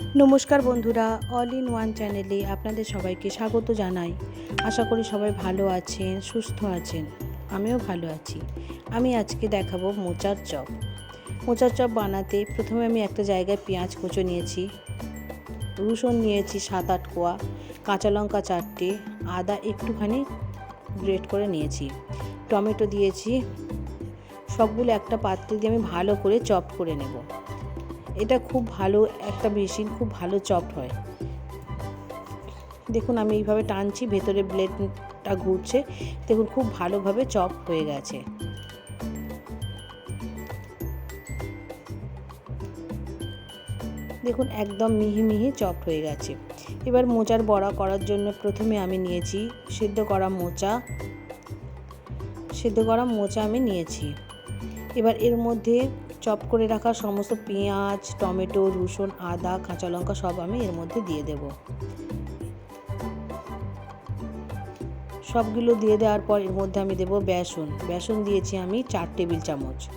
নমস্কার বন্ধুরা all in one চ্যানেলে আপনাদের সবাইকে স্বাগত জানাই। আশা করি সবাই ভালো আছেন, সুস্থ আছেন। আমিও ভালো আছি। আমি আজকে দেখাবো মোচার চপ। মোচার চপ বানাতে প্রথমে আমি একটা জায়গায় পেঁয়াজ কুচো নিয়েছি, রসুন নিয়েছি সাত আট কোয়া, কাঁচা লঙ্কা চারটে, আদা একটুখানি গ্রেট করে নিয়েছি। টমেটো দিয়েছি, সবগুলো একটা পাত্রে দিয়ে আমি ভালো করে চপ করে নেব। এটা খুব ভালো একটা মেশিন খুব ভালো চপ হয়। দেখুন, আমি এইভাবে টানছি, ভেতরে ব্লেডটা ঘুরছে। দেখুন, খুব ভালোভাবে চপ হয়ে গেছে। দেখুন, একদম মিহি মিহি চপ হয়ে গেছে। এবার মোচার বড়া করার জন্য প্রথমে আমি নিয়েছি সেদ্ধ করা মোচা। সেদ্ধ করা মোচা আমি নিয়েছি। এবার এর মধ্যে চপ করে রাখা সমস্ত পেঁয়াজ, টমেটো, রসুন, আদা, কাঁচা লঙ্কা সব আমি এর মধ্যে দিয়ে দেব। সবগুলো দিয়ে দেওয়ার পর এর মধ্যে আমি দেব বেসন। বেসন দিয়েছি আমি চার টেবিল চামচ।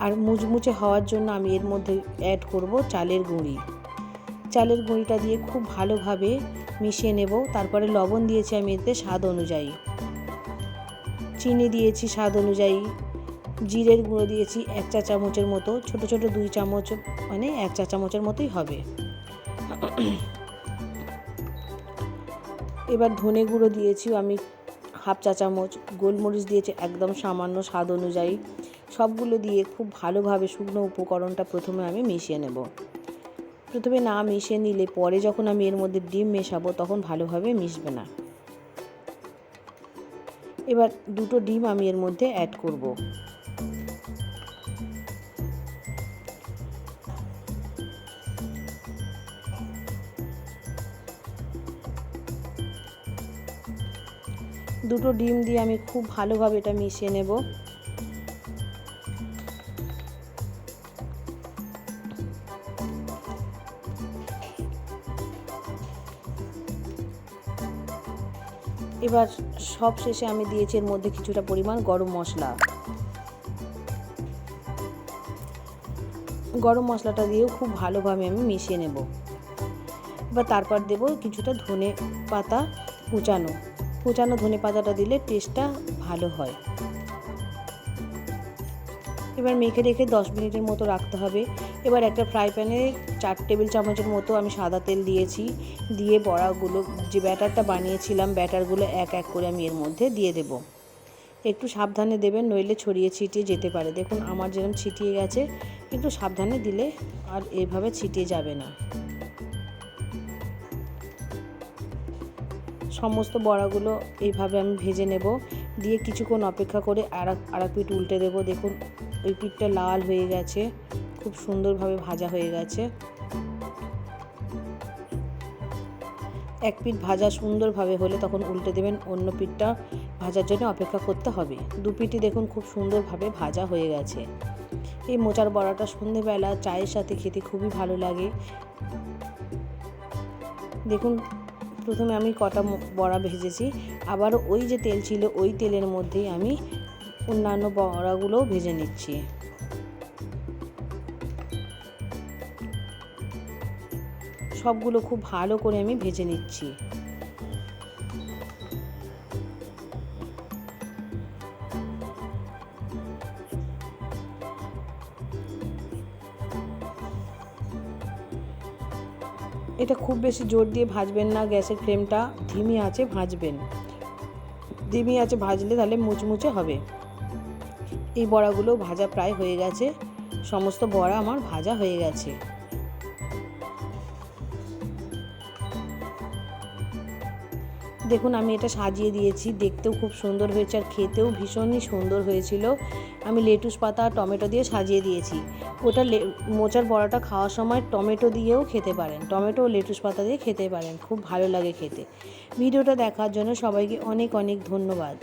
আর মুচমুচে হওয়ার জন্য আমি এর মধ্যে অ্যাড করব চালের গুঁড়ি। চালের গুঁড়িটা দিয়ে খুব ভালোভাবে মিশিয়ে নেব। তারপরে লবণ দিয়েছি আমি এতে স্বাদ অনুযায়ী। চিনি দিয়েছি স্বাদ অনুযায়ী। জিরের গুঁড়ো দিয়েছি এক চা চামচের মতো, ছোট ছোট দুই চামচ মানে এক চা চামচের মতোই হবে। এবার ধনে গুঁড়ো দিয়েছি আমি হাফ চা চামচ, গোলমরিচ দিয়েছি একদম সামান্য স্বাদ অনুযায়ী। সবগুলো দিয়ে খুব ভালোভাবে শুকনো উপকরণটা প্রথমে আমি মিশিয়ে নেব। প্রথমে না মিশিয়ে নিলে পরে যখন আমি এর মধ্যে ডিম মেশাবো তখন ভালোভাবে মিশবে না। এবার দুটো ডিম আমি এর মধ্যে অ্যাড করব। দুটো ডিম দিয়ে আমি খুব ভালোভাবে এটা মিশিয়ে নেব। এবার সব শেষে আমি দিয়েছি এর মধ্যে কিছুটা পরিমাণ গরম মশলা। গরম মশলাটা দিয়েও খুব ভালোভাবে আমি মিশিয়ে নেব। এবার তারপর দেব কিছুটা ধনে পাতা কুচানো। কুচানো ধনে পাতাটা দিলে টেস্টটা ভালো হয়। এবার মেখে রেখে দশ মিনিটের মতো রাখতে হবে। এবার একটা ফ্রাই প্যানে চার টেবিল চামচের মতো আমি সাদা তেল দিয়েছি। দিয়ে বড়াগুলো, যে ব্যাটারটা বানিয়েছিলাম ব্যাটারগুলো এক এক করে আমি এর মধ্যে দিয়ে দেব। একটু সাবধানে দেবেন, নইলে ছড়িয়ে ছিটিয়ে যেতে পারে। দেখুন, আমার যেরকম ছিটিয়ে গেছে একটু সাবধানে দিলে আর এভাবে ছিটিয়ে যাবে না। সমস্ত বড়াগুলো এইভাবে আমি ভেজে নেব। দিয়ে কিছুক্ষণ অপেক্ষা করে আর আর পিঠ উল্টে দেবো। দেখুন, ওই পিঠটা লাল হয়ে গেছে। খুব সুন্দরভাবে ভাজা হয়ে গেছে। এক পিঠ ভাজা সুন্দরভাবে হলে তখন উল্টে দেবেন অন্য পিঠটা ভাজার জন্য অপেক্ষা করতে হবে। দু পিঠই দেখুন খুব সুন্দরভাবে ভাজা হয়ে গেছে। এই মোচার বড়াটা সন্ধেবেলা চায়ের সাথে খেতে খুবই ভালো লাগে। দেখুন প্রথমে আমি কটা বড়া ভেজেছি। আবার ওই যে তেল ছিল, ওই তেলের মধ্যেই আমি অন্যান্য বড়াগুলোও ভেজে নিচ্ছি। সবগুলো খুব ভালো করে আমি ভেজে নিচ্ছি। এটা খুব বেশি জোর দিয়ে ভাজবেন না, গ্যাসের ফ্লেমটা ধিমি আছে ভাজবেন। ধিমি আছে ভাজলে তাহলে মুচমুচে হবে। এই বড়াগুলো ভাজা প্রায় হয়ে গেছে। সমস্ত বড়া আমার ভাজা হয়ে গেছে। দেখুন, আমি এটা সাজিয়ে দিয়েছি। দেখতেও খুব সুন্দর হয়েছে আর খেতেও ভীষণই সুন্দর হয়েছিল। আমি লেটুস পাতা আর টমেটো দিয়ে সাজিয়ে দিয়েছি। ওটা মোচার বড়াটা খাওয়ার সময় টমেটো দিয়েও খেতে পারেন। টমেটো ও লেটুস পাতা দিয়ে খেতে পারেন। খুব ভালো লাগে খেতে। ভিডিওটা দেখার জন্য সবাইকে অনেক অনেক ধন্যবাদ।